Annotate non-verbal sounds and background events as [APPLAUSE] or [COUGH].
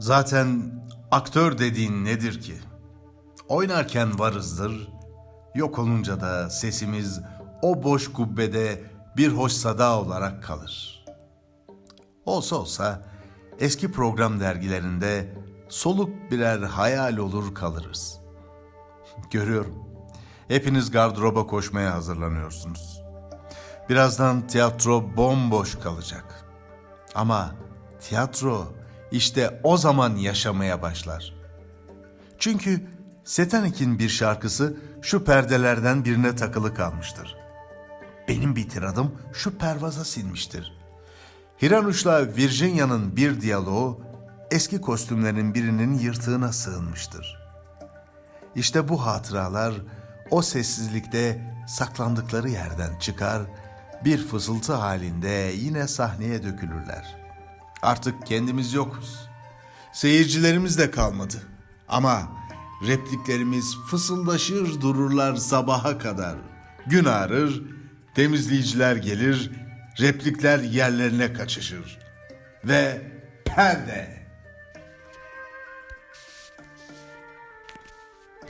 Zaten aktör dediğin nedir ki? Oynarken varızdır, yok olunca da sesimiz o boş kubbede bir hoş sada olarak kalır. Olsa olsa eski program dergilerinde soluk birer hayal olur kalırız. [LAUGHS] Görüyorum. Hepiniz gardıroba koşmaya hazırlanıyorsunuz. Birazdan tiyatro bomboş kalacak. Ama tiyatro işte o zaman yaşamaya başlar. Çünkü Setanik'in bir şarkısı şu perdelerden birine takılı kalmıştır. Benim bir tiradım şu pervaza sinmiştir. Hiranuş'la Virginia'nın bir diyaloğu eski kostümlerin birinin yırtığına sığınmıştır. İşte bu hatıralar o sessizlikte saklandıkları yerden çıkar, bir fısıltı halinde yine sahneye dökülürler. Artık kendimiz yokuz. Seyircilerimiz de kalmadı. Ama repliklerimiz fısıldaşır dururlar sabaha kadar. Gün ağrır, temizleyiciler gelir, replikler yerlerine kaçışır. Ve perde.